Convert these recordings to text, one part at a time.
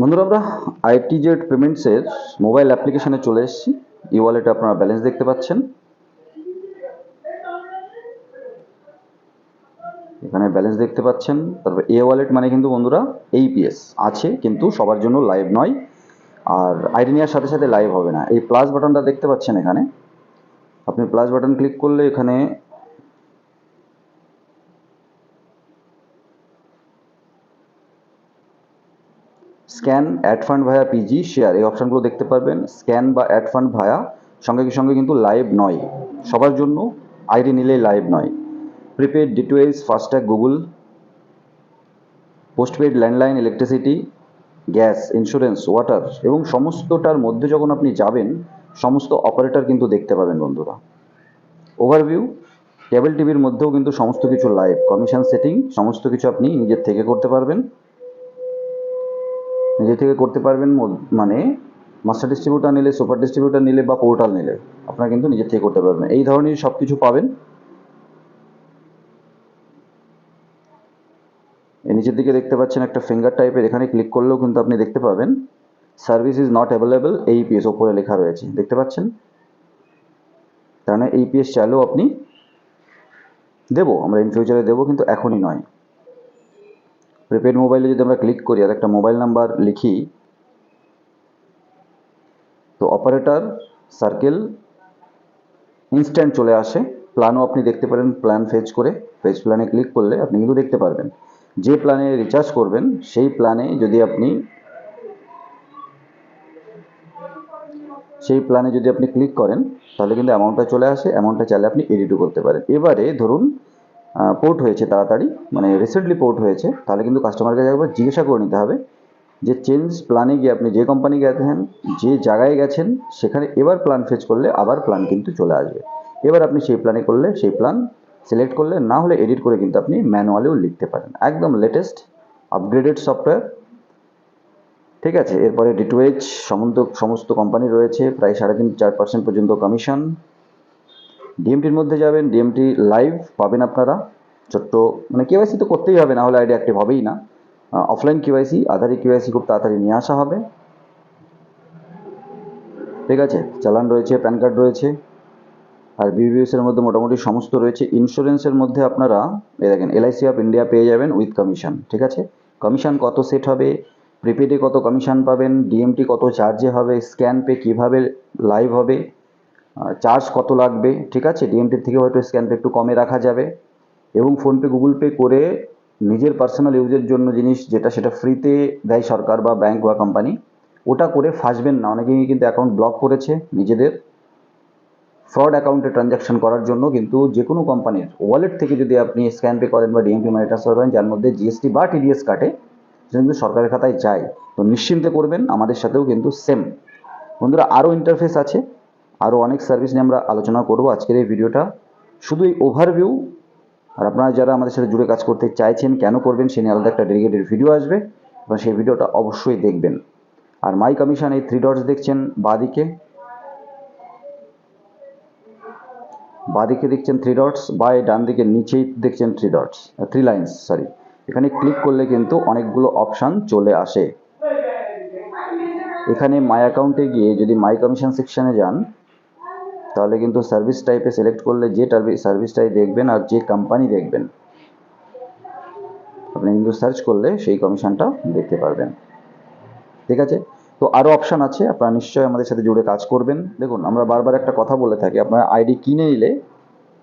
বন্ধুরা, আমরা IT Z পেমেন্টসের mobile অ্যাপ্লিকেশনে চলে এসেছি। ই ওয়ালেটে আপনারা ব্যালেন্স দেখতে পাচ্ছেন। এখানে ব্যালেন্স দেখতে পাচ্ছেন। তারপর এ ওয়ালেট মানে কিন্তু বন্ধুরা এইপিএস আছে, কিন্তু সবার জন্য লাইভ নয়। আর আইডি নেওয়ার সাথে সাথে লাইভ হবে না। এই প্লাস বাটনটা দেখতে পাচ্ছেন এখানে। আপনি প্লাস বাটন ক্লিক করলে এখানে scan add fund via PG share এই অপশানগুলো দেখতে পারবেন। স্ক্যান বা অ্যাড ফান্ড ভায়া সঙ্গে সঙ্গে কিন্তু লাইভ নয়। সবার জন্য আইডি নিলেই লাইভ নয়। Prepaid details FASTag Google postpaid landline electricity gas insurance water এবং সমস্তটার মধ্যে যখন আপনি যাবেন, সমস্ত অপারেটর কিন্তু দেখতে পাবেন বন্ধুরা। ওভারভিউ কেবল টিভির মধ্যেও কিন্তু সমস্ত কিছু লাইভ কমিশন সেটিং সমস্ত কিছু আপনি নিজের থেকে করতে পারবেন। নিজে থেকে করতে পারবেন মানে মাস্টার ডিস্ট্রিবিউটার নিলে সুপার ডিস্ট্রিবিউটার নিলে বা পোর্টাল নিলে আপনারা কিন্তু নিজের থেকে করতে পারবেন। এই ধরনের সব কিছু পাবেন। এই নিচের দিকে দেখতে পাচ্ছেন একটা ফিঙ্গার টাইপের এখানে ক্লিক করলেও কিন্তু আপনি দেখতে পাবেন। Service is not available available AEPS ওপরে লেখা রয়েছে। দেখতে পাচ্ছেন? তার মানে এইপিএস চাইলেও আপনি দেবো, আমরা ইন ফিউচারে দেবো, কিন্তু এখনই নয়। প্রিপেড মোবাইলে যদি আমরা ক্লিক করি, আর একটা মোবাইল নাম্বার লিখি, তো অপারেটর সার্কেল ইনস্ট্যান্ট চলে আসে। প্ল্যানও আপনি দেখতে পারেন প্ল্যান ফেচ করে। ফেচ প্ল্যানে ক্লিক করলে আপনি কিন্তু দেখতে পারবেন। যে প্ল্যানে রিচার্জ করবেন, সেই প্ল্যানে যদি আপনি, সেই প্ল্যানে যদি আপনি ক্লিক করেন, তাহলে কিন্তু অ্যামাউন্টটা চলে আসে। অ্যামাউন্টটা চাইলে আপনি এডিটও করতে পারেন। এবারে ধরুন পোর্ট হয়েছে তাড়াতাড়ি মানে রিসেন্টলি পোর্ট হয়েছে, তাহলে কিন্তু কাস্টমারকে একবার জিজ্ঞাসা করে নিতে হবে যে চেঞ্জ প্ল্যানে গিয়ে আপনি যে কোম্পানি গেছেন, যে জায়গায় গেছেন, সেখানে এবার প্ল্যান ফেচ করলে আবার প্ল্যান কিন্তু চলে আসবে। এবার আপনি সেই প্ল্যানে করলে, সেই প্ল্যান সিলেক্ট করলে, না হলে এডিট করে কিন্তু আপনি ম্যানুয়ালিও লিখতে পারেন। একদম লেটেস্ট আপগ্রেডেড সফটওয়্যার ঠিক আছে? এরপরে ডিটুয়েজ সমস্ত সমস্ত কোম্পানি রয়েছে, প্রায় সাড়ে তিন চার পার্সেন্ট পর্যন্ত কমিশন ডিএমটির মধ্যে যাবেন ডিএমটি লাইভ পাবেন আপনারা। ছোট্ট মানে কেওয়াইসি তো করতেই হবে, না হলে আইডি অ্যাক্টিভ হবেই না। অফলাইন কেওয়াইসি আধারে কেওয়াইসি খুব তাড়াতাড়ি নিয়ে আসা হবে। ঠিক আছে, চালান রয়েছে, প্যান কার্ড রয়েছে। আর বিবিএসের মধ্যে মোটামুটি সমস্ত রয়েছে। ইন্স্যুরেন্সের মধ্যে আপনারা, এই দেখেন এলআইসি অফ ইন্ডিয়া পেয়ে যাবেন উইথ কমিশন ঠিক আছে? কমিশন কত সেট হবে প্রিপেডে কত কমিশন পাবেন ডিএমটি কত চার্জে হবে স্ক্যান পে কীভাবে লাইভ হবে চার্জ কত লাগবে, ঠিক আছে? ডিএমটির থেকে হয়তো স্ক্যান একটু কমে রাখা যাবে। এবং ফোনপে গুগল পে করে নিজের পার্সোনাল ইউজের জন্য জিনিস যেটা সেটা ফ্রিতে দেয় সরকার বা ব্যাংক বা কোম্পানি ওটা করে ফাঁসবেন না। অনেকেই কিন্তু অ্যাকাউন্ট ব্লক করেছে নিজেদের ফ্রড অ্যাকাউন্টে ট্রানজ্যাকশন করার জন্য, কিন্তু যে কোনো কোম্পানির ওয়ালেট থেকে যদি আপনি স্ক্যান পে করেন বা ডিএমপি মানি ট্রান্সফার করেন, যার মধ্যে জিএসটি বা টিডিএস কাটে, সেটা কিন্তু সরকারের খাতায় যায়। তো নিশ্চিন্তে করবেন, আমাদের সাথেও কিন্তু সেম বন্ধুরা, আরও ইন্টারফেস আছে। আরও অনেক সার্ভিস নিয়ে আমরা আলোচনা করব আজকের এই ভিডিওটা শুধু এই ওভারভিউ আর আপনারা যারা আমাদের সাথে জুড়ে কাজ করতে চাইছেন, কেন করবেন, সে নিয়ে আলাদা একটা ডেডিকেটেড ভিডিও আসবে। এবং সেই ভিডিওটা অবশ্যই দেখবেন। আর মাই কমিশন এই থ্রি ডটস দেখছেন বাদিকে। বাদিকে দেখছেন থ্রি ডটস বা ডান দিকে নিচেই দেখছেন three dots three lines sorry এখানে ক্লিক করলে কিন্তু অনেকগুলো অপশান চলে আসে। এখানে মাই অ্যাকাউন্টে গিয়ে যদি মাই কমিশন সেকশনে যান তাহলে কিন্তু সার্ভিস টাইপে সিলেক্ট করলে যে সার্ভিসটাই দেখবেন আর যে কোম্পানি দেখবেন। আপনি কিন্তু সার্চ করলে সেই কমিশনটা দেখতে পারবেন। ঠিক আছে? তো আরও অপশান আছে, আপনারা নিশ্চয়ই আমাদের সাথে জুড়ে কাজ করবেন। দেখুন, আমরা বারবার একটা কথা বলে থাকি, আপনারা আইডি কিনে নিলে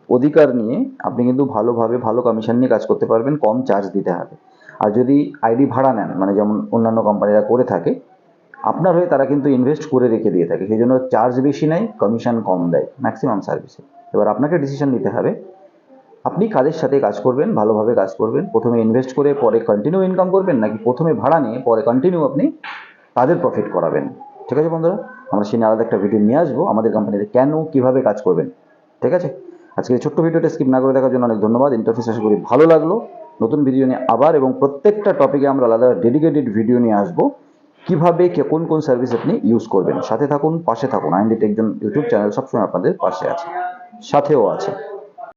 অধিকার নিয়ে আপনি কিন্তু ভালোভাবে ভালো কমিশন নিয়ে কাজ করতে পারবেন, কম চার্জ দিতে হবে। আর যদি আইডি ভাড়া নেন মানে যেমন অন্যান্য কোম্পানিরা করে থাকে আপনার হয়ে তারা কিন্তু ইনভেস্ট করে রেখে দিয়ে থাকে। সেই জন্য চার্জ বেশি নেয় কমিশন কম দেয় ম্যাক্সিমাম সার্ভিসে এবার আপনাকে ডিসিশন নিতে হবে, আপনি কাদের সাথে কাজ করবেন, ভালোভাবে কাজ করবেন, প্রথমে ইনভেস্ট করে পরে কন্টিনিউ ইনকাম করবেন, নাকি প্রথমে ভাড়া নিয়ে পরে কন্টিনিউ আপনি তাদের প্রফিট করাবেন। ঠিক আছে বন্ধুরা? আমরা সেই আলাদা একটা ভিডিও নিয়ে আসব, আমাদের কোম্পানিতে কেন, কীভাবে কাজ করবেন। ঠিক আছে? আজকে এই ছোট্ট ভিডিওটা স্কিপ না করে দেখার জন্য অনেক ধন্যবাদ। ইন্টারফেস আশা করি ভালো লাগল। নতুন ভিডিও নিয়ে আবার এবং প্রত্যেকটা টপিকে আমরা আলাদা ডেডিকেটেড ভিডিও নিয়ে আসব। কীভাবে কে কোন কোন সার্ভিস আপনি ইউজ করবেন? সাথে থাকুন, পাশে থাকুন। আইনডিট একজন ইউটিউব চ্যানেল সবসময় আপনাদের পাশে আছে। সাথেও আছে।